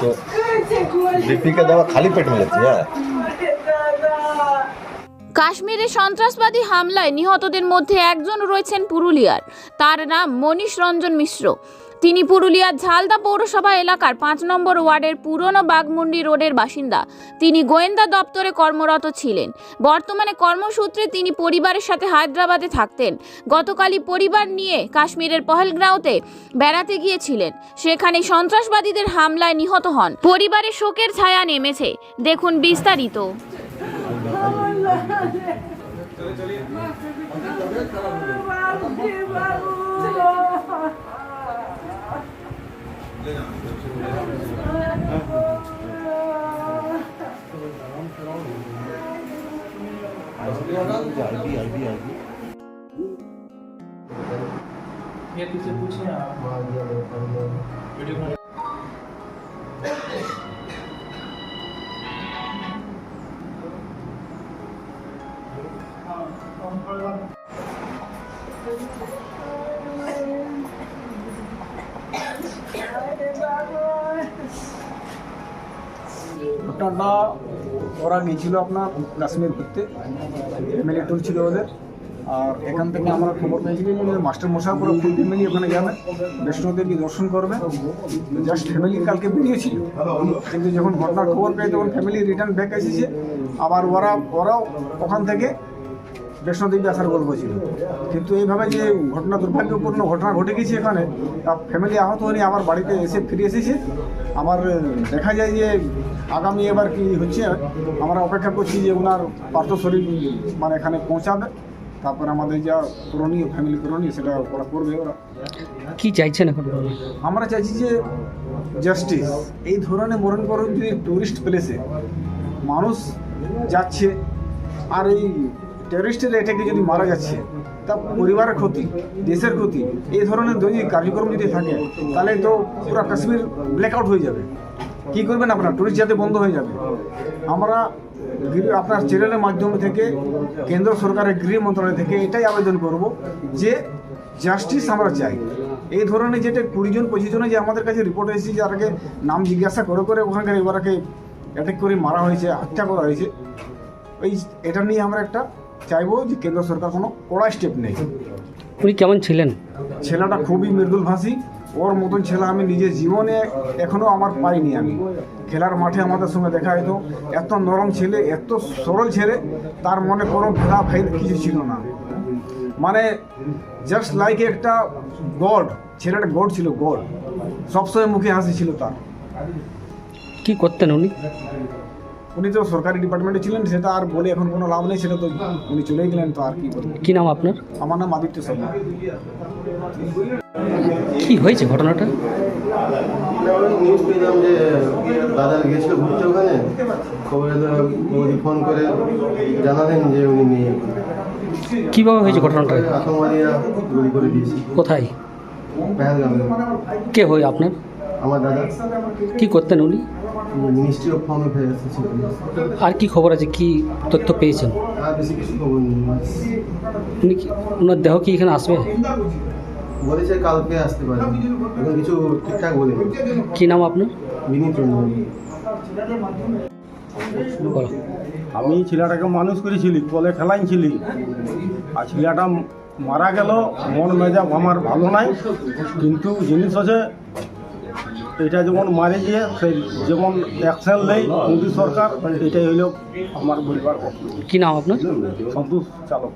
তো দীপিকা দেওয়া খালি পেট মিলেছে হ্যাঁ। কাশ্মীরে সন্ত্রাসবাদী হামলায় নিহতদের মধ্যে একজন রয়েছেন পুরুলিয়ার। তার নাম মনীষ রঞ্জন মিশ্র। তিনি পুরুলিয়ার ঝালদা পৌরসভা এলাকার পাঁচ নম্বর ওয়ার্ডের পুরনো বাগমুন্ডি রোডের বাসিন্দা। তিনি গোয়েন্দা দপ্তরে কর্মরত ছিলেন। বর্তমানে কর্মসূত্রে তিনি পরিবারের সাথে হায়দ্রাবাদে থাকতেন। গতকালই পরিবার নিয়ে কাশ্মীরের পহেলগ্রাউতে বেড়াতে গিয়েছিলেন। সেখানে সন্ত্রাসবাদীদের হামলায় নিহত হন। পরিবারে শোকের ছায়া নেমেছে। দেখুন বিস্তারিত। ये किसी पूछे आप वीडियो बना ঘটনাটা ওরা গিয়েছিল আপনার কাশ্মীর ঘুরতে। ফ্যামিলি টুর ছিল ওদের। আর এখান থেকে আমরা খবর পেয়েছিলাম যে মাস্টার মশাই পুরো ফুল ফ্যামিলি ওখানে যাবে। বৈষ্ণোদেবী দর্শন করবে। জাস্ট ফ্যামিলি কালকে বেরিয়েছিল কিন্তু যখন ঘটনার খবর পেয়ে তখন ফ্যামিলি রিটার্ন ব্যাক এসেছে। আবার ওরা, ওরাও ওখান থেকে বৈষ্ণোদেবী আসার গল্প ছিল। কিন্তু এইভাবে যে ঘটনা দুর্ভাগ্যপূর্ণ ঘটনা ঘটে গেছে এখানে ফ্যামিলি আহত হয়ে আমার বাড়িতে এসে ফিরে এসেছে। আমার দেখা যায় যে আগামী এবার কি হচ্ছে আমরা অপেক্ষা করছি যে ওনার পার্থ শরীর মানে এখানে পৌঁছাবে। তারপর আমাদের যা করণীয় ফ্যামিলি করণীয় সেটা ওরা করবে ওরা। কি চাইছেন এখন? আমরা চাইছি যে জাস্টিস এই ধরনের মরণ করণ যদি টুরিস্ট প্লেসে মানুষ যাচ্ছে আর এই টেররিস্টের এটাকে যদি মারা যাচ্ছে, তা পরিবারের ক্ষতি, দেশের ক্ষতি, এই ধরনের যদি কার্যক্রম যদি থাকে, তাহলে তো পুরো কাশ্মীর ব্ল্যাকআউট হয়ে যাবে। কি করবেন আপনার? টুরিস্ট যাতে বন্ধ হয়ে যাবে। আমরা আপনার চ্যানেলের মাধ্যম থেকে, কেন্দ্র সরকারের গৃহ মন্ত্রণালয় থেকে এটাই আবেদন করব যে জাস্টিস আমরা চাই। এই ধরনের যেটা কুড়িজন পঁচিশ জনে যে আমাদের কাছে রিপোর্ট এসেছে যে যারাকে নাম জিজ্ঞাসা করে করে ওখানকার এবারকে অ্যাটাক করে মারা হয়েছে, হত্যা করা হয়েছে। ওই এটা নিয়ে আমরা একটা চাইব যে কেন্দ্র সরকার কোনো কড়া স্টেপ নেই। উনি কেমন ছিলেন? ছেলেটা খুবই মৃদুল ভাষী ওর মতন ছেলে আমি নিজের জীবনে এখনও আমার পাইনি আমি। খেলার মাঠে আমাদের সঙ্গে দেখা যেত এত নরম ছেলে এত সরল ছেলে তার মনে কোনো ভেদা ভেদ কিছু ছিল না। মানে জাস্ট লাইক একটা গড ছেলেটা গড ছিল গড। সবসময় মুখে হাসি ছিল তার। কি করতেন উনি? উনি তো সরকারি ডিপার্টমেন্টে ছিলেন সেটা আর বলে এখন কোনো লাভ নেই সেটা তো উনি চলেই গেলেন তো আর কি করবেন কি নাম আপনার? আমার নাম আদিত্য শর্মা। কি হয়েছে ঘটনাটা? নিউজ পেলাম যে দাদা গেছিল ঘুরতে ওখানে খবরে মোদি ফোন করে জানালেন যে উনি নেই কীভাবে হয়েছে ঘটনাটা? আতঙ্কবাদীরা গুলি করে দিয়েছে কোথায়? পেহেলগামে। কে হয় আপনার? আমার দাদা। কি করতেন উনি? মিনিস্ট্রি অফ অ্যাফেয়ার্স আর কি খবর আছে? কি তথ্য পেয়েছেন? আর বেশি কিছু খবর নেই উনি কি ওনার দেহ কি এখানে আসবে? বলেছে কালকে আসতে পারে। এখন কিছু ঠিকঠাক বলে কি নাম আপনার? বিনীত বলো আমি ছেলেটাকে মানুষ করেছিলি বলে খেলাইছিলি। আর ছেলেটা মারা গেল মন মেজাব আমার ভালো নাই। কিন্তু জিনিস আছে এটা যেমন মারে গিয়ে সেই যেমন অ্যাকশন নেই মোদী সরকার এটাই হইল আমার বলবার কথা। কি নাম আপনার? সন্তোষ চালক।